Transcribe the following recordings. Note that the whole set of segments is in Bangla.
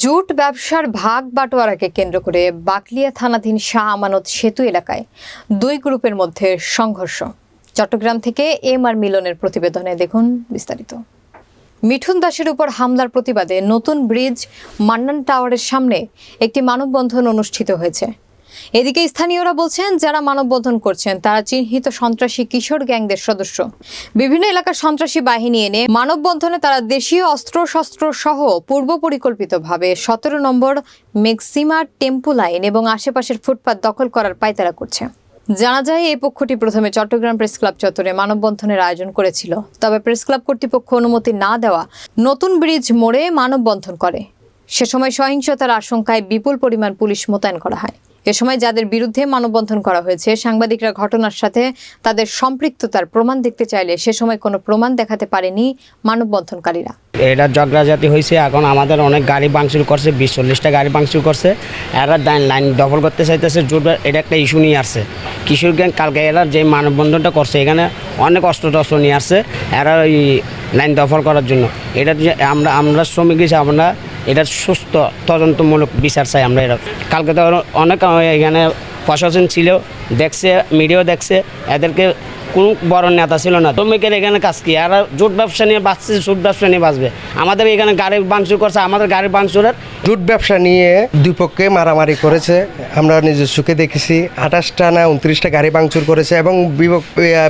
জুট ব্যবসার ভাগ বাটোয়ারাকে কেন্দ্র করে বাকলিয়া থানাধীন শাহ আমানত সেতু এলাকায় দুই গ্রুপের মধ্যে সংঘর্ষ। চট্টগ্রাম থেকে এম আর মিলনের প্রতিবেদনে দেখুন বিস্তারিত। মিঠুন দাসের উপর হামলার প্রতিবাদে নতুন ব্রিজ মান্নান টাওয়ারের সামনে একটি মানববন্ধন অনুষ্ঠিত হয়েছে। এদিকে স্থানীয়রা বলছেন, যারা মানববন্ধন করছেন, তারা চিহ্নিত সন্ত্রাসী কিশোর গ্যাংদের সদস্য। বিভিন্ন এলাকার সন্ত্রাসী বাহিনী এনে মানববন্ধনে তারা দেশীয় অস্ত্রশস্ত্র সহ পূর্ব পরিকল্পিতভাবে সতেরো নম্বর মেক্সিমা টেম্পু লাইন এবং আশেপাশের ফুটপাত দখল করার পায়তারা করছে। জানা যায়, এই পক্ষটি প্রথমে চট্টগ্রাম প্রেস ক্লাব চত্বরে মানববন্ধনের আয়োজন করেছিল। তবে প্রেস ক্লাব কর্তৃপক্ষ অনুমতি না দেওয়া নতুন ব্রিজ মোড়ে মানববন্ধন করে। সে সময় সহিংসতার আশঙ্কায় বিপুল পরিমাণ পুলিশ মোতায়েন করা হয়। এ সময় যাদের বিরুদ্ধে মানববন্ধন করা হয়েছে, সাংবাদিকরা ঘটনার সাথে তাদের সম্পৃক্ততার প্রমাণ দেখতে চাইলে সে সময় কোনো প্রমাণ দেখাতে পারেনি মানববন্ধনকারীরা। এটা ঝগড়াঝাটি হয়েছে এখন আমাদের অনেক গাড়ি ভাঙচুর করছে বিশ চল্লিশটা গাড়ি ভাঙচুর করছে। এরা লাইন দখল করতে চাইতেছে জোট এটা একটা ইস্যু নিয়ে আসছে। কিশোর গ্যাং কালকে এরা যে মানববন্ধনটা করছে, এখানে অনেক অস্ত্র টস্ত্র নিয়ে আসছে, এরা ওই লাইন দখল করার জন্য। এটা আমরা আমরা শ্রমিক হিসেবে আমরা এটা সুস্থ, তদন্তমূলক বিচার চাই আমরা এটা কালকে তো অনেক এখানে প্রশাসন ছিল, দেখছে, মিডিয়াও দেখছে, এদেরকে কোনো বড় নেতা ছিল না। শ্রমিকের এখানে কাজ কি? আর জুট ব্যবসা নিয়ে বাঁচছে, জোট ব্যবসা নিয়ে বাঁচবে। আমাদের এখানে গাড়ি ভাঙচুর করছে, আমাদের গাড়ি ভাঙচুরের জুট ব্যবসা নিয়ে দুই পক্ষে মারামারি করেছে। আমরা নিজের সুখে দেখেছি, আঠাশটা না, উনত্রিশটা গাড়ি ভাঙচুর করেছে এবং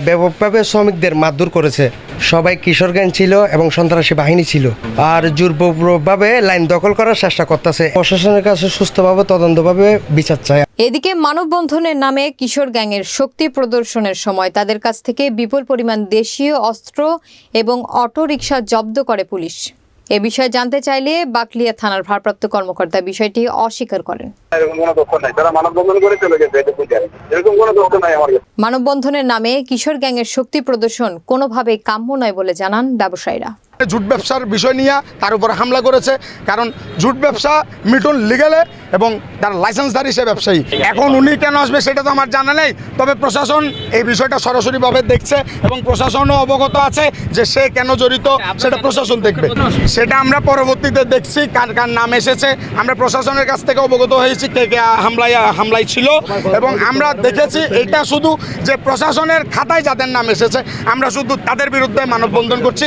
ব্যাপকভাবে শ্রমিকদের মারধর করেছে। সবাই কিশোরগঞ্জ ছিল এবং সন্ত্রাসী বাহিনী ছিল। আর জোরপূর্বকভাবে লাইন দখল করার চেষ্টা করতেছে। প্রশাসনের কাছে সুস্থভাবে, তদন্তভাবে বিচার চায় এদিকে মানববন্ধনের নামে কিশোর গ্যাংয়ের শক্তি প্রদর্শনের সময় তাদের কাছ থেকে বিপুল পরিমাণ দেশীয় অস্ত্র এবং অটোরিকশা জব্দ করে পুলিশ। এ বিষয়ে জানতে চাইলে বাকলিয়া থানার ভারপ্রাপ্ত কর্মকর্তা বিষয়টি অস্বীকার করেন। মানববন্ধনের নামে কিশোর গ্যাংয়ের শক্তি প্রদর্শন কোনোভাবেই কাম্য নয় বলে জানান ব্যবসায়ীরা। জুট ব্যবসার বিষয় নিয়ে তার উপর হামলা করেছে। কারণ জুট ব্যবসা মিটন লিগেলে এবং তার লাইসেন্সধারী সে ব্যবসায়ী। এখন উনি কেন আসবে সেটা তো আমার জানা নেই। তবে প্রশাসন এই বিষয়টা সরাসরিভাবে দেখছে এবং প্রশাসনও অবগত আছে যে সে কেন জড়িত সেটা প্রশাসন দেখবে। সেটা আমরা পরবর্তীতে দেখছি, কার কার নাম এসেছে। আমরা প্রশাসনের কাছ থেকে অবগত হয়েছি কে কে হামলায় হামলায় ছিল। এবং আমরা দেখেছি এটা শুধু যে প্রশাসনের খাতায় যাদের নাম এসেছে, আমরা শুধু তাদের বিরুদ্ধে মানববন্ধন করছি।